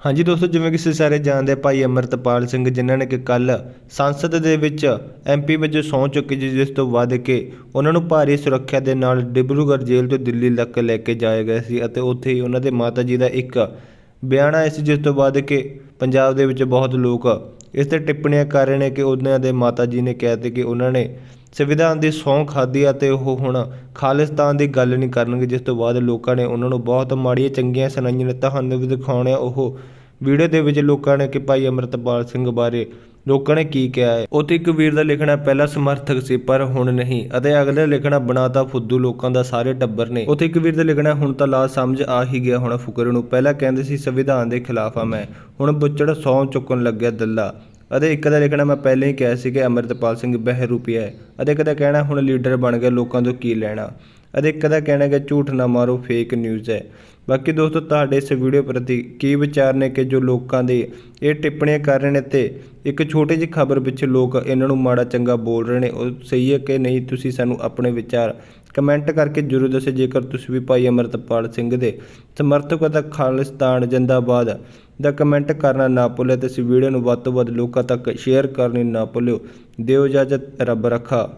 ਹਾਂਜੀ ਦੋਸਤੋ, ਜਿਵੇਂ ਕਿ ਤੁਸੀਂ ਸਾਰੇ ਜਾਣਦੇ ਭਾਈ ਅਮਰਤਪਾਲ ਸਿੰਘ ਜਿਨ੍ਹਾਂ ਨੇ ਕਿ ਕੱਲ ਸੰਸਦ ਦੇ ਵਿੱਚ ਐਮਪੀ ਵਜੋਂ ਸਹੁੰ ਚੁੱਕੀ ਜੀ ਜਿਸ ਤੋਂ ਵੱਧ ਕਿ ਉਹਨਾਂ ਨੂੰ ਭਾਰੀ ਸੁਰੱਖਿਆ ਦੇ ਨਾਲ ਡਿਬਰੂਗੜ੍ਹ ਜੇਲ੍ਹ ਤੋਂ ਦਿੱਲੀ ਤੱਕ ਲੈ ਕੇ ਜਾਇਆ ਗਿਆ ਸੀ ਅਤੇ ਉੱਥੇ ਹੀ ਉਹਨਾਂ ਦੇ ਮਾਤਾ ਜੀ ਦਾ ਇੱਕ ਬਿਆਨ ਆਇਆ ਸੀ, ਜਿਸ ਤੋਂ ਬਾਅਦ ਕਿ ਪੰਜਾਬ ਦੇ ਵਿੱਚ ਬਹੁਤ ਲੋਕ ਇਸ ਤੇ ਟਿੱਪਣੀਆਂ ਕਰ ਰਹੇ ਨੇ ਕਿ ਉਹਨਾਂ ਦੇ ਮਾਤਾ ਜੀ ਨੇ ਕਿਹਾ ਤੇ ਕਿ ਉਹਨਾਂ ਨੇ ਸੰਵਿਧਾਨ ਦੀ ਸਹੁੰ ਖਾਧੀ ਅਤੇ ਉਹ ਹੁਣ ਖਾਲਿਸਤਾਨ ਦੀ ਗੱਲ ਨਹੀਂ ਕਰਨਗੇ, ਜਿਸ ਤੋਂ ਬਾਅਦ ਲੋਕਾਂ ਨੇ ਉਹਨਾਂ ਨੂੰ ਬਹੁਤ ਮਾੜੀਆਂ ਚੰਗੀਆਂ ਸੁਣਾਈਆਂ ਨੇ। ਤੁਹਾਨੂੰ ਵੀ ਦਿਖਾਉਣੇ ਉਹ ਵੀਡੀਓ ਦੇ ਵਿੱਚ ਲੋਕਾਂ ਨੇ ਕਿ ਭਾਈ ਅਮਰਤਪਾਲ ਸਿੰਘ ਬਾਰੇ ਲੋਕਾਂ ਨੇ ਕੀ ਕਿਹਾ ਹੈ। ਉੱਥੇ ਇੱਕ ਵੀਰ ਦਾ ਲਿਖਣਾ ਪਹਿਲਾਂ ਸਮਰਥਕ ਸੀ, ਪਰ ਹੁਣ ਨਹੀਂ। ਅਤੇ ਅਗਲੇ ਲਿਖਣਾ ਬਣਾਤਾ ਫੁੱਦੂ, ਲੋਕਾਂ ਦਾ ਸਾਰੇ ਟੱਬਰ ਨੇ। ਉੱਥੇ ਇੱਕ ਵੀਰ ਦਾ ਲਿਖਣਾ, ਹੁਣ ਤਾਂ ਲਾ ਸਮਝ ਆ ਹੀ ਗਿਆ ਹੁਣ ਫੁਕਰ ਨੂੰ। ਪਹਿਲਾਂ ਕਹਿੰਦੇ ਸੀ, ਸੰਵਿਧਾਨ ਦੇ ਖਿਲਾਫ ਆ ਮੈਂ। ਹੁਣ ਬੁੱਚੜ ਸੌਂ ਚੁੱਕਣ ਲੱਗਿਆ ਦੱਲਾ। ਅਤੇ ਇੱਕ ਦਾ ਲਿਖਣਾ ਮੈਂ ਪਹਿਲਾਂ ਹੀ ਕਿਹਾ ਸੀ ਕਿ ਅੰਮ੍ਰਿਤਪਾਲ ਸਿੰਘ ਬਹਿਰੂਪੀਆ ਹੈ ਅਤੇ ਇੱਕ ਦਾ ਕਹਿਣਾ ਹੁਣ ਲੀਡਰ ਬਣ ਗਿਆ ਲੋਕਾਂ ਤੋਂ ਕੀ ਲੈਣਾ ਅਤੇ ਇੱਕ ਦਾ ਕਹਿਣਾ ਕਿ ਝੂਠ ਨਾ ਮਾਰੋ ਫੇਕ ਨਿਊਜ਼ ਹੈ। ਬਾਕੀ ਦੋਸਤੋ, ਤੁਹਾਡੇ ਇਸ ਵੀਡੀਓ ਪ੍ਰਤੀ ਕੀ ਵਿਚਾਰ ਨੇ ਕਿ ਜੋ ਲੋਕਾਂ ਦੇ ਇਹ ਟਿੱਪਣੀਆਂ ਕਰ ਰਹੇ ਨੇ ਤੇ ਇੱਕ ਛੋਟੀ ਜਿਹੀ ਖਬਰ ਵਿੱਚ ਲੋਕ ਇਹਨਾਂ ਨੂੰ ਮਾੜਾ ਚੰਗਾ ਬੋਲ ਰਹੇ ਨੇ, ਉਹ ਸਹੀ ਹੈ ਕਿ ਨਹੀਂ? ਤੁਸੀਂ ਸਾਨੂੰ ਆਪਣੇ ਵਿਚਾਰ ਕਮੈਂਟ ਕਰਕੇ ਜ਼ਰੂਰ ਦੱਸਿਓ। ਜੇਕਰ ਤੁਸੀਂ ਵੀ ਭਾਈ ਅਮਰਤਪਾਲ ਸਿੰਘ ਦੇ ਸਮਰਥਕ ਤਾਂ ਖਾਲਿਸਤਾਨ ਜਿੰਦਾਬਾਦ ਦਾ ਕਮੈਂਟ ਕਰਨਾ ਨਾ ਭੁੱਲਿਓ ਤੇ ਇਸ ਵੀਡੀਓ ਨੂੰ ਵੱਧ ਤੋਂ ਵੱਧ ਲੋਕਾਂ ਤੱਕ ਸ਼ੇਅਰ ਕਰਨੀ ਨਾ ਭੁੱਲਿਓ। ਦਿਓ ਇਜਾਜ਼ਤ, ਰੱਬ ਰੱਖਾ।